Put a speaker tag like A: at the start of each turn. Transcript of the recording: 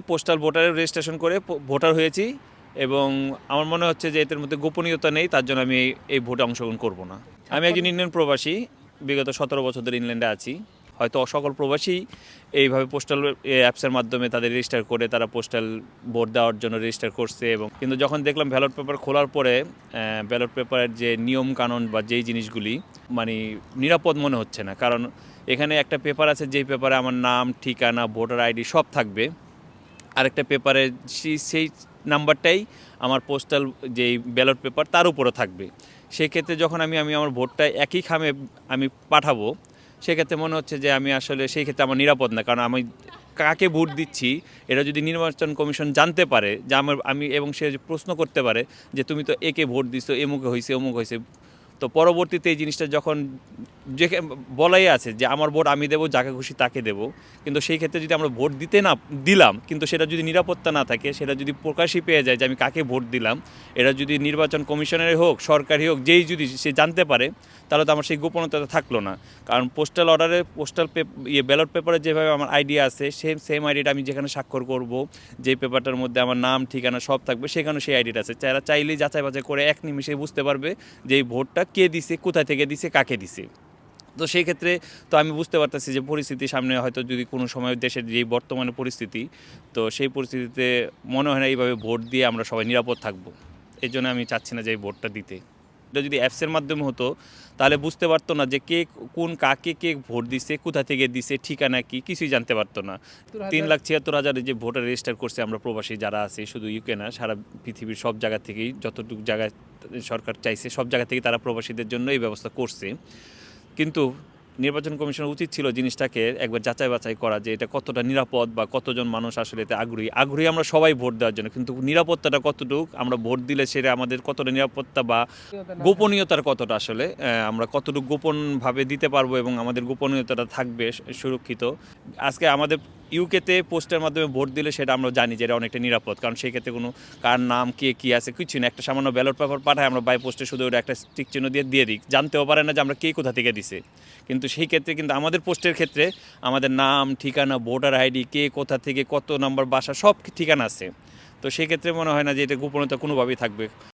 A: Postal ভোটারের registration করে voter হয়েছি এবং আমার মনে হচ্ছে যে এদের মধ্যে গোপনীয়তা নেই তার জন্য আমি এই- এই ভোটে অংশগ্রহণ করব না। আমি একজন ইন্ডিয়ান প্রবাসী বিগত সতেরো বছর ধরে ইংল্যান্ডে আছি। হয়তো সকল প্রবাসী এইভাবে পোস্টাল অ্যাপসের মাধ্যমে তাদের রেজিস্টার করে তারা পোস্টাল ভোট দেওয়ার জন্য রেজিস্টার করছে এবং কিন্তু যখন দেখলাম ব্যালট পেপার খোলার পরে ব্যালট পেপারের যে নিয়ম কানুন বা যেই জিনিসগুলি মানে নিরাপদ মনে হচ্ছে না। কারণ এখানে একটা পেপার আছে যেই পেপারে আমার নাম ঠিকানা ভোটার আইডি সব থাকবে। আরেকটা পেপারে সেই- নাম্বারটাই আমার পোস্টাল যেই ব্যালট পেপার তার উপরে থাকবে। সেক্ষেত্রে যখন আমি আমি আমার ভোটটা একই খামে আমি পাঠাবো, সেক্ষেত্রে মনে হচ্ছে যে আমি আসলে সেই ক্ষেত্রে আমার নিরাপদ না। কারণ আমি কাকে ভোট দিচ্ছি, এটা যদি নির্বাচন কমিশন জানতে পারে যে আমার, আমি এবং সে প্রশ্ন করতে পারে যে তুমি তো একে ভোট দিছো, এমুকে হয়েছে অমুক হয়েছে তো পরবর্তীতে এই জিনিসটা যখন যে বলাই আছে যে আমার ভোট আমি দেবো, যাকে খুশি তাকে দেবো। কিন্তু সেই ক্ষেত্রে যদি আমরা ভোট দিতে না, দিলাম, কিন্তু সেটা যদি নিরাপত্তা না থাকে, সেটা যদি প্রকাশই পেয়ে যায় যে আমি কাকে ভোট দিলাম, এটা যদি নির্বাচন কমিশনের হোক সরকারি হোক, যেই যদি সে জানতে পারে, তাহলে তো আমার সেই গোপনতা থাকল না। কারণ পোস্টাল অর্ডারে পোস্টাল ইয়ে ব্যালট পেপারে যেভাবে আমার আইডিয়া আছে সেম সেম আইডিটা আমি যেখানে স্বাক্ষর করব যে পেপারটার মধ্যে আমার নাম, ঠিকানা সব থাকবে সেখানে সেই আইডিটা আছে। যারা চাইলেই যাচাই বাছাই করে, এক নিমিষে বুঝতে পারবে যে এই ভোটটা কে দিছে, কোথায় থেকে দিছে, কাকে দিছে। তো সেই ক্ষেত্রে তো আমি বুঝতে পারতেছি যে পরিস্থিতি সামনে হয়তো যদি কোনো সময় দেশের যেই বর্তমানে পরিস্থিতি তো সেই পরিস্থিতিতে মনে হয় না এইভাবে ভোট দিয়ে আমরা সবাই নিরাপদ থাকব। এই জন্য আমি চাচ্ছি না যে এই ভোটটা দিতে। এটা যদি অ্যাপসের মাধ্যমে হতো তাহলে বুঝতে পারতো না যে কে কোন কাকে কে ভোট দিছে কোথা থেকে দিছে ঠিকানা কি কিছুই জানতে পারতো না। তিন লাখ ছিয়াত্তর হাজারে যে ভোটার রেজিস্টার করছে আমরা প্রবাসী যারা আছে শুধু ইউকে না সারা পৃথিবীর সব জায়গা থেকেই যতটুকু জায়গায় সরকার চাইছে সব জায়গা থেকে তারা প্রবাসীদের জন্য এই ব্যবস্থা করছে। কিন্তু নির্বাচন কমিশনের উচিত ছিল জিনিসটাকে একবার যাচাই বাছাই করা যে এটা কতটা নিরাপদ বা কতজন মানুষ আসলে এতে আগ্রহী। আগ্রহী আমরা সবাই ভোট দেওয়ার জন্য, কিন্তু নিরাপত্তাটা কতটুকু, আমরা ভোট দিলে সেটা আমাদের কতটা নিরাপত্তা বা গোপনীয়তার কতটা আসলে আমরা কতটুকু গোপনভাবে দিতে পারব এবং আমাদের গোপনীয়তাটা থাকবে সুরক্ষিত। আজকে আমাদের ইউকেতে পোস্টের মাধ্যমে ভোট দিলে সেটা আমরা জানি যে এটা অনেকটা নিরাপদ। কারণ সেই ক্ষেত্রে কোনো কার নাম, কে, কী আছে কিছু না। একটা সামান্য ব্যালট পেপার পাঠায় আমরা বাই পোস্টে শুধু ওটা একটা স্টিক চিহ্ন দিয়ে দিয়ে দিই। জানতেও পারে না যে আমরা কে কোথা থেকে দিছে। কিন্তু সেই ক্ষেত্রে কিন্তু আমাদের পোস্টের ক্ষেত্রে আমাদের নাম, ঠিকানা, ভোটার আইডি, কে কোথা থেকে, কত নম্বর, বাসা সব ঠিকানা আছে। তো সেই ক্ষেত্রে মনে হয় না যে এটা গোপনীয়তা কোনোভাবেই থাকবে।